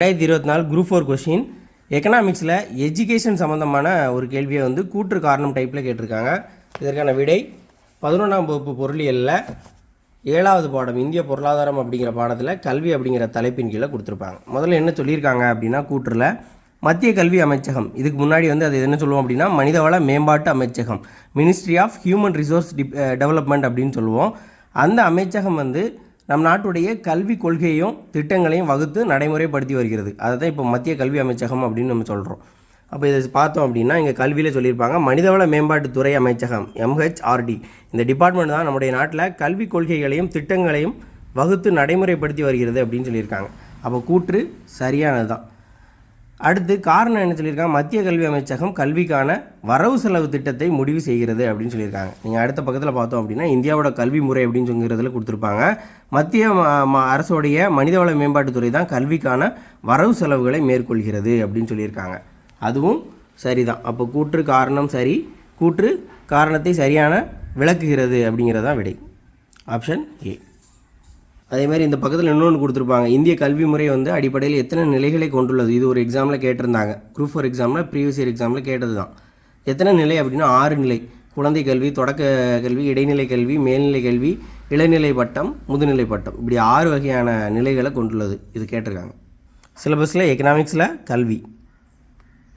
ரெண்டாயிரத்தி இருபத்தி நாலு குரூப் ஃபோர் கொஷின் எக்கனாமிக்ஸில் எஜுகேஷன் சம்மந்தமான ஒரு கேள்வியை வந்து கூற்று காரணம் டைப்பில் கேட்டிருக்காங்க. இதற்கான விடை பதினொன்றாம் வகுப்பு பொருளியலில் ஏழாவது பாடம் இந்திய பொருளாதாரம் அப்படிங்கிற பாடத்தில் கல்வி அப்படிங்கிற தலைப்பின் கீழே கொடுத்துருப்பாங்க. முதல்ல என்ன சொல்லியிருக்காங்க அப்படின்னா கூற்றில் மத்திய கல்வி அமைச்சகம். இதுக்கு முன்னாடி வந்து அது என்ன சொல்லுவோம் அப்படின்னா மனிதவள மேம்பாட்டு அமைச்சகம். Ministry of human resource development அப்படின்னு சொல்லுவோம். அந்த அமைச்சகம் வந்து நம் நாட்டுடைய கல்வி கொள்கையும் திட்டங்களையும் வகுத்து நடைமுறைப்படுத்தி வருகிறது. அதை தான் இப்போ மத்திய கல்வி அமைச்சகம் அப்படின்னு நம்ம சொல்கிறோம் அப்போ இதை பார்த்தோம் அப்படின்னா இங்கே கல்வியில் சொல்லியிருப்பாங்க மனிதவள மேம்பாட்டுத்துறை அமைச்சகம் எம்ஹெச்ஆர்டி இந்த டிபார்ட்மெண்ட் தான் நம்முடைய நாட்டில் கல்வி கொள்கைகளையும் திட்டங்களையும் வகுத்து நடைமுறைப்படுத்தி வருகிறது அப்படின்னு சொல்லியிருக்காங்க. அப்போ கூற்று சரியானது தான் அடுத்து காரணம் என்ன சொல்லியிருக்காங்க? மத்திய கல்வி அமைச்சகம் கல்விக்கான வரவு செலவு திட்டத்தை முடிவு செய்கிறது அப்படின்னு சொல்லியிருக்காங்க. நீங்கள் அடுத்த பக்கத்தில் பார்த்தோம் அப்படின்னா இந்தியாவோட கல்வி முறை அப்படின்னு சொல்லுறதுல கொடுத்துருப்பாங்க. மத்திய ம- ம- அரசோடைய மனிதவள மேம்பாட்டுத்துறை தான் கல்விக்கான வரவு செலவுகளை மேற்கொள்கிறது அப்படின்னு சொல்லியிருக்காங்க. அதுவும் சரிதான். அப்போ கூற்று காரணம் சரி கூற்று காரணத்தை சரியான விளக்குகிறது அப்படிங்கிறதான் விடை. Option A. அதே மாதிரி இந்த பக்கத்தில் இன்னொன்று கொடுத்துருப்பாங்க. இந்திய கல்வி முறை வந்து அடிப்படையில் எத்தனை நிலைகளை கொண்டுள்ளது? இது ஒரு எக்ஸாமில் கேட்டிருந்தாங்க. குரூப் ஃபோர் எக்ஸாமில் ப்ரீவியஸ் இயர் எக்ஸாமில் கேட்டது தான் எத்தனை நிலை அப்படின்னா ஆறு நிலை. குழந்தை கல்வி தொடக்க கல்வி இடைநிலை கல்வி மேல்நிலை கல்வி இளநிலை பட்டம் முதுநிலை பட்டம். இப்படி ஆறு வகையான நிலைகளை கொண்டுள்ளது. இது கேட்டிருக்காங்க. சிலபஸில் எக்கனாமிக்ஸில் கல்வி.